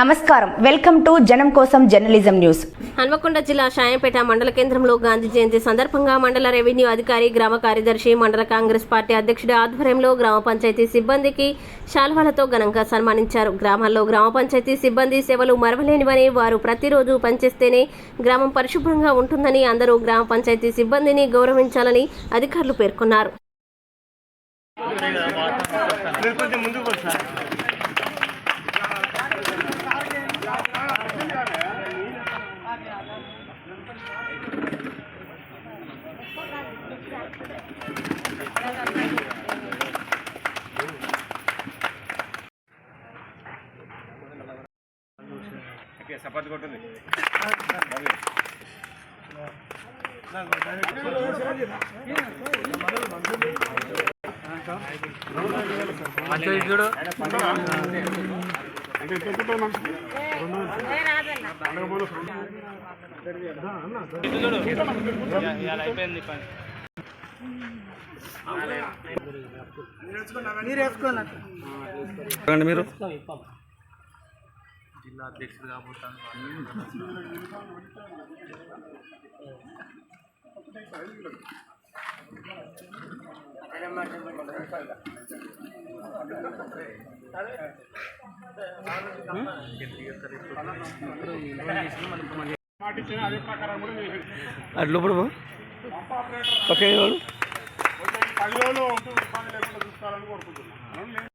నమస్కారం. Welcome to జనం కోసం జర్నలిజం న్యూస్. హన్మకొండ జిల్లా షాయంపేట మండల కేంద్రంలో గాంధీ జయంతి సందర్భంగా మండల రెవెన్యూ అధికారి గ్రామ కార్యదర్శి మండల కాంగ్రెస్ పార్టీ అధ్యక్షుడి ఆధ్వర్యంలో గ్రామ పంచాయతీ సిబ్బందికి శాల్వాలతో ఘనంగా సన్మానించారు. గ్రామాల్లో గ్రామ పంచాయతీ సిబ్బంది సేవలు మరవలేనివని వారు ప్రతిరోజు పనిచేస్తేనే గ్రామం పరిశుభ్రంగా ఉంటుందని అందరూ గ్రామ పంచాయతీ సిబ్బందిని గౌరవించాలని అధికారులు పేర్కొన్నారు. మీరు కొంచెం ముందుకు వచ్చి సార్ సపోర్ట్ కొట్టుంది రండి మీరు అట్లా ఇప్పుడు ఓకే పది రోజులు ఉంటూ ఇబ్బంది లేకుండా కోరుకుంటున్నాను.